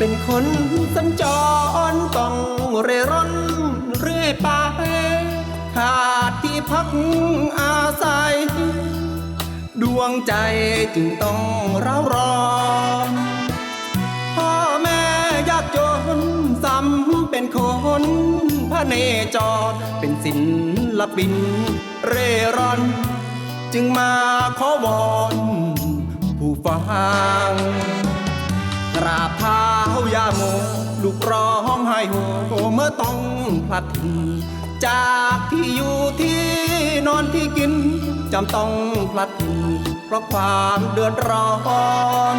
ป็นคนสัญจรต้องเร่ร่อนเรื่อยไปขาดที่พักอาศัย ดวงใจจึงต้องเร้าร้อนพ่อแม่ยากจนซ้ำเป็นคนพระเนจรเป็นศิลปินเร่ร่อน จึงมาขอวอนผู้ฟังกราบเท้า โมลูกร้องไห้โฮเมื่อต้องพลัดถิ่นจากที่อยู่ที่นอนที่กินจำต้องพลัดถิ่นเพราะความเดือดร้อน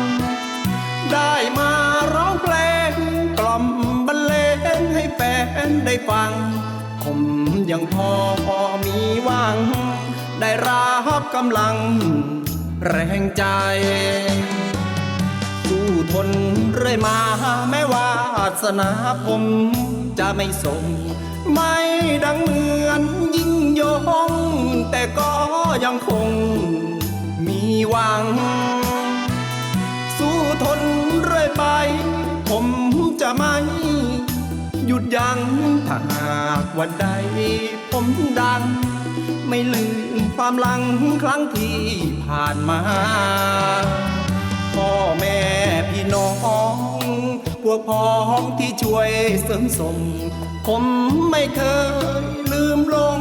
ได้มาร้องเพลงกล่อมบรรเลงให้แฟนได้ฟัง ผมยังพอพอมีหวัง ได้รับกำลังแรงใจ ทนเรื่อยมาแม้ว่าสนาผมจะไม่ส่งไม่ดังเหมือนยิ่งยง แต่ก็ยังคงมีหวัง สู้ทนเรื่อยไป ผมจะไม่หยุดยัง้งถ้าหากวันใดผมดัง ไม่ลืมความหลังครั้งที่ผ่านมาพ่อแม่ พวกพ้องที่ช่วยเสริมส่งผมไม่เคยลืมลง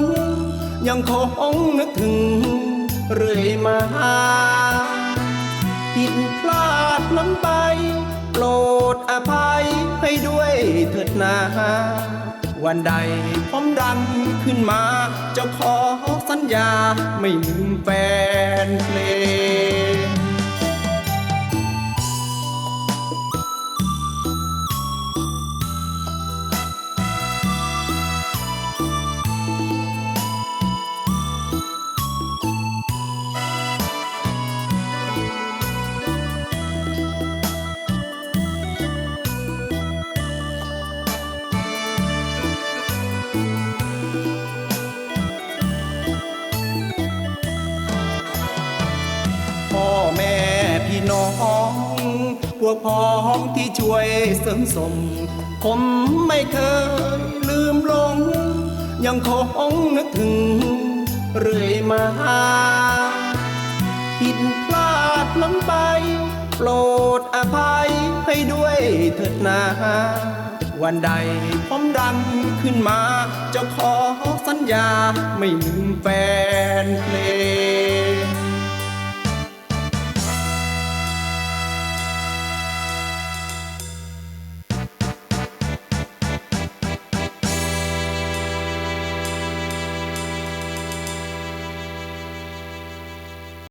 ยังคงนึกถึงเรื่อยมาผิดพลาดล้ำไปโปรดอภัยให้ด้วยเถิดนาวันใดผมดังขึ้นมา จะขอสัญญาไม่ลืมแฟนเพลง พ่อแม่พี่น้องพวกพ้องที่ช่วยเสริมส่งผมไม่เคยลืมลง ยังคงนึกถึง เรื่อยมาผิดพลาดล้ำไป โปรดอภัยให้ด้วยเถิดนาวันใดผมดังขึ้นมา จะขอสัญญาไม่ลืมแฟนเพลง